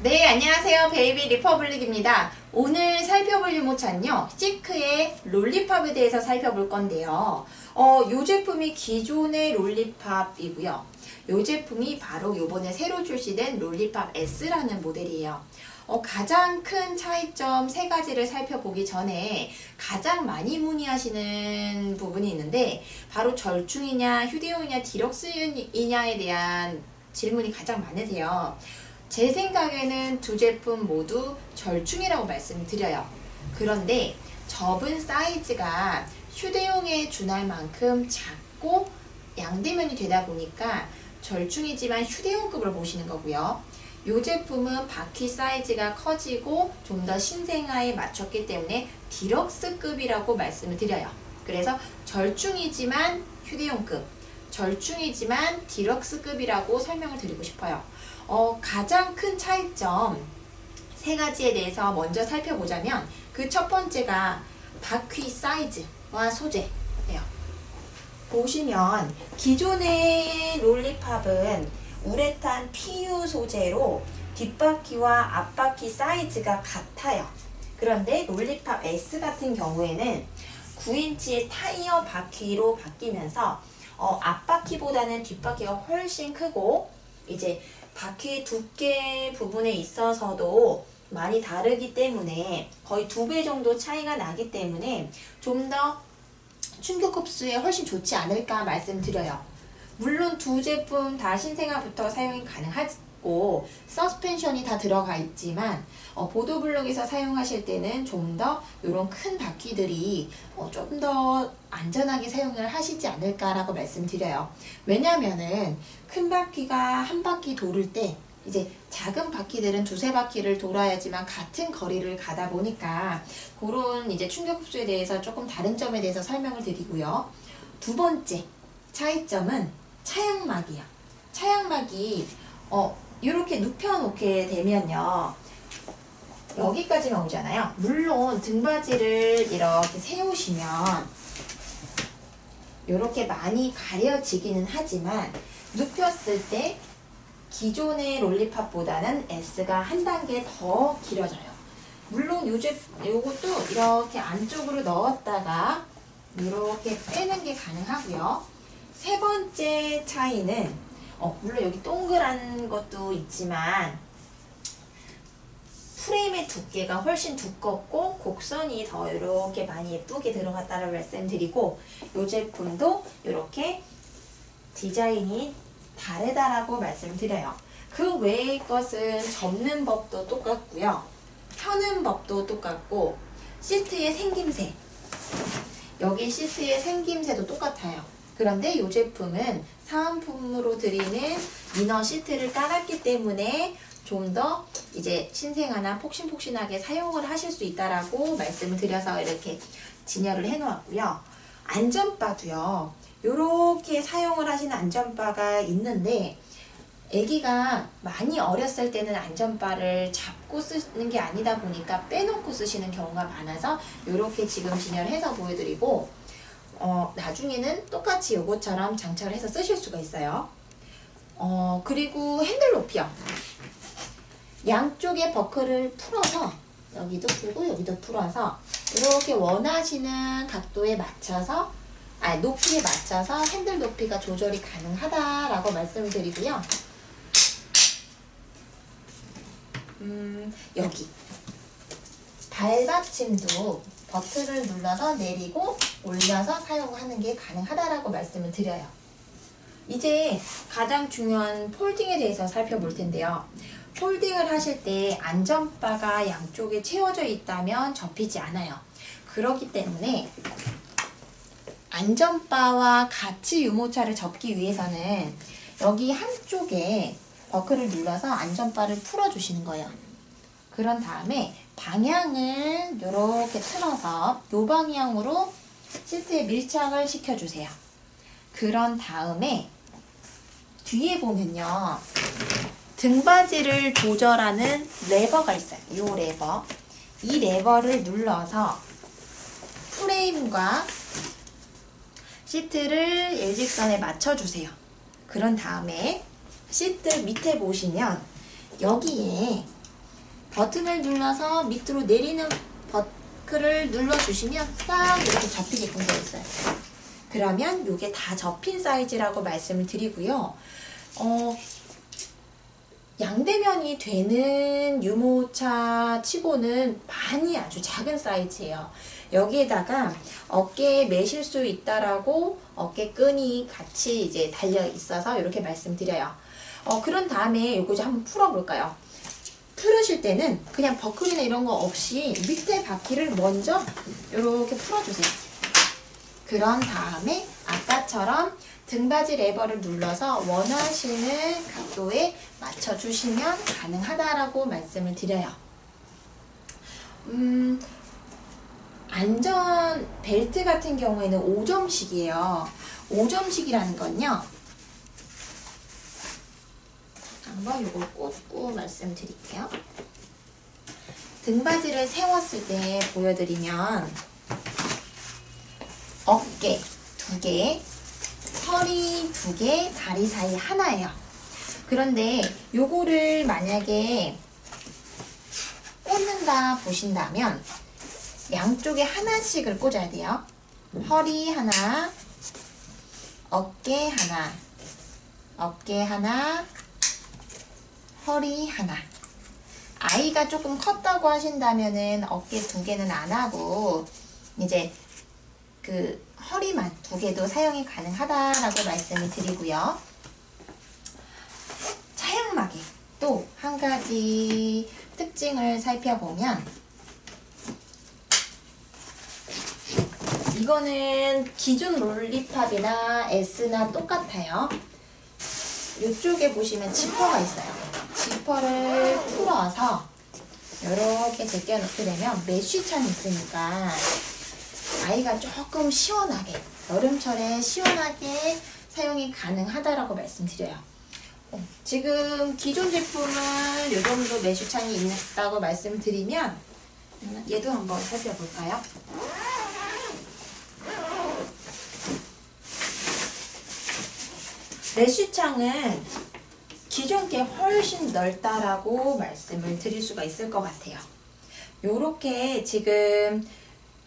네, 안녕하세요. 베이비 리퍼블릭입니다. 오늘 살펴볼 유모차는요, 시크의 롤리팝에 대해서 살펴볼 건데요. 어, 요 제품이 기존의 롤리팝이고요. 요 제품이 바로 요번에 새로 출시된 롤리팝 S라는 모델이에요. 어, 가장 큰 차이점 세 가지를 살펴보기 전에 가장 많이 문의하시는 부분이 있는데 바로 절충이냐 휴대용이냐 디럭스이냐에 대한 질문이 가장 많으세요. 제 생각에는 두 제품 모두 절충이라고 말씀드려요. 그런데 접은 사이즈가 휴대용에 준할 만큼 작고 양대면이 되다 보니까 절충이지만 휴대용급을 보시는 거고요. 이 제품은 바퀴 사이즈가 커지고 좀 더 신생아에 맞췄기 때문에 디럭스급이라고 말씀을 드려요. 그래서 절충이지만 휴대용급, 절충이지만 디럭스급이라고 설명을 드리고 싶어요. 어, 가장 큰 차이점 세 가지에 대해서 먼저 살펴보자면 그 첫 번째가 바퀴 사이즈와 소재예요. 보시면 기존의 롤리팝은 우레탄 PU 소재로 뒷바퀴와 앞바퀴 사이즈가 같아요. 그런데 롤리팝 S 같은 경우에는 9인치의 타이어 바퀴로 바뀌면서 어, 앞바퀴보다는 뒷바퀴가 훨씬 크고 이제 바퀴 두께 부분에 있어서도 많이 다르기 때문에 거의 두 배 정도 차이가 나기 때문에 좀 더 충격 흡수에 훨씬 좋지 않을까 말씀드려요. 물론 두 제품 다 신생아부터 사용이 가능하 고 서스펜션이 다 들어가 있지만 어, 보도블록에서 사용하실 때는 좀 더 이런 큰 바퀴들이 어, 좀더 안전하게 사용을 하시지 않을까라고 말씀드려요. 왜냐면은 큰 바퀴가 한 바퀴 도를 때 이제 작은 바퀴들은 두세 바퀴를 돌아야지만 같은 거리를 가다 보니까 그런 이제 충격 흡수에 대해서 조금 다른 점에 대해서 설명을 드리고요. 두 번째 차이점은 차양막이야. 차양막이 어 이렇게 눕혀놓게 되면요. 여기까지만 오잖아요. 물론 등받이를 이렇게 세우시면 이렇게 많이 가려지기는 하지만 눕혔을 때 기존의 롤리팝보다는 S가 한 단계 더 길어져요. 물론 요것도 이렇게 안쪽으로 넣었다가 이렇게 빼는 게 가능하고요. 세 번째 차이는 어, 물론 여기 동그란 것도 있지만 프레임의 두께가 훨씬 두껍고 곡선이 더 이렇게 많이 예쁘게 들어갔다는 말씀드리고 이 제품도 이렇게 디자인이 다르다라고 말씀드려요. 그 외의 것은 접는 법도 똑같고요. 펴는 법도 똑같고 시트의 생김새 여기 시트의 생김새도 똑같아요. 그런데 이 제품은 사은품으로 드리는 이너 시트를 깔았기 때문에 좀 더 이제 신생아나 폭신폭신하게 사용을 하실 수 있다라고 말씀을 드려서 이렇게 진열을 해 놓았고요. 안전바도요. 이렇게 사용을 하시는 안전바가 있는데 아기가 많이 어렸을 때는 안전바를 잡고 쓰는 게 아니다 보니까 빼놓고 쓰시는 경우가 많아서 이렇게 지금 진열해서 보여드리고 어, 나중에는 똑같이 요것처럼 장착을 해서 쓰실 수가 있어요. 어, 그리고 핸들 높이요. 양쪽에 버클을 풀어서 여기도 풀고 여기도 풀어서 이렇게 원하시는 각도에 맞춰서 아 높이에 맞춰서 핸들 높이가 조절이 가능하다라고 말씀을 드리고요. 음, 여기 발받침도 버튼을 눌러서 내리고 올려서 사용하는 게 가능하다라고 말씀을 드려요. 이제 가장 중요한 폴딩에 대해서 살펴볼 텐데요. 폴딩을 하실 때 안전바가 양쪽에 채워져 있다면 접히지 않아요. 그렇기 때문에 안전바와 같이 유모차를 접기 위해서는 여기 한쪽에 버클을 눌러서 안전바를 풀어주시는 거예요. 그런 다음에 방향을 이렇게 틀어서 이 방향으로 시트에 밀착을 시켜주세요. 그런 다음에 뒤에 보면요. 등받이를 조절하는 레버가 있어요. 이 레버. 이 레버를 눌러서 프레임과 시트를 일직선에 맞춰주세요. 그런 다음에 시트 밑에 보시면 여기에 버튼을 눌러서 밑으로 내리는 버튼을 눌러주시면 싹 이렇게 접히게끔 되어 있어요. 그러면 이게 다 접힌 사이즈라고 말씀을 드리고요. 어, 양대면이 되는 유모차 치고는 많이 아주 작은 사이즈예요. 여기에다가 어깨에 매실 수 있다라고 어깨 끈이 같이 이제 달려 있어서 이렇게 말씀드려요. 어, 그런 다음에 요거 좀 한번 풀어볼까요? 풀으실 때는 그냥 버클이나 이런 거 없이 밑에 바퀴를 먼저 이렇게 풀어주세요. 그런 다음에 아까처럼 등받이 레버를 눌러서 원하시는 각도에 맞춰주시면 가능하다라고 말씀을 드려요. 음, 안전 벨트 같은 경우에는 5점씩이에요. 5점씩이라는 건요. 한번 이걸 꽂고 말씀드릴게요. 등받이를 세웠을 때 보여드리면 어깨 두 개, 허리 두 개, 다리 사이 하나예요. 그런데 요거를 만약에 꽂는다 보신다면 양쪽에 하나씩을 꽂아야 돼요. 허리 하나, 어깨 하나, 어깨 하나, 허리 하나. 아이가 조금 컸다고 하신다면은 어깨 두 개는 안 하고 이제 그 허리만 두 개도 사용이 가능하다라고 말씀을 드리고요. 차양막에 또 한 가지 특징을 살펴보면 이거는 기존 롤리팝이나 S나 똑같아요. 이쪽에 보시면 지퍼가 있어요. 지퍼를 풀어서 이렇게 제껴놓게 되면 메쉬창이 있으니까 아이가 조금 시원하게 여름철에 시원하게 사용이 가능하다라고 말씀드려요. 어, 지금 기존 제품은 이 정도 메쉬창이 있다고 말씀을 드리면 얘도 한번 살펴볼까요? 메쉬창은 기존 게 훨씬 넓다라고 말씀을 드릴 수가 있을 것 같아요. 요렇게 지금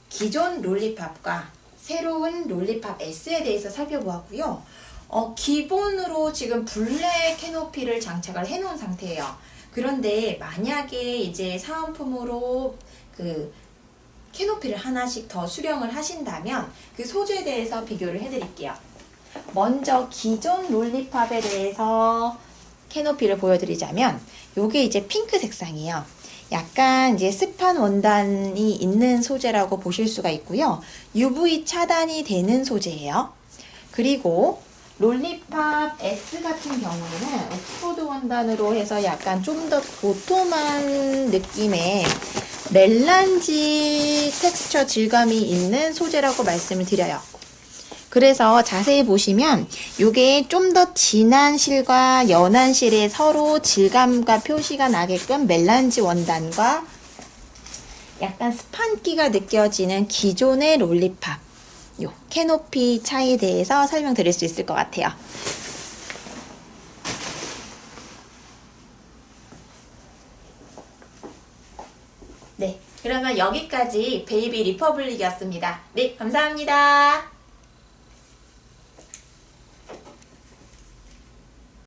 기존 롤리팝과 새로운 롤리팝 S에 대해서 살펴보았고요. 어, 기본으로 지금 블랙 캐노피를 장착을 해놓은 상태예요. 그런데 만약에 이제 사은품으로 그 캐노피를 하나씩 더 수령을 하신다면 그 소재에 대해서 비교를 해드릴게요. 먼저 기존 롤리팝에 대해서 캐노피를 보여드리자면 요게 이제 핑크 색상이에요. 약간 이제 습한 원단이 있는 소재라고 보실 수가 있고요. UV 차단이 되는 소재예요. 그리고 롤리팝 S 같은 경우에는 옥스포드 원단으로 해서 약간 좀 더 도톰한 느낌의 멜란지 텍스처 질감이 있는 소재라고 말씀을 드려요. 그래서 자세히 보시면 이게 좀 더 진한 실과 연한 실의 서로 질감과 표시가 나게끔 멜란지 원단과 약간 스판기가 느껴지는 기존의 롤리팝 요 캐노피 차이에 대해서 설명드릴 수 있을 것 같아요. 네, 그러면 여기까지 베이비 리퍼블릭이었습니다. 네, 감사합니다.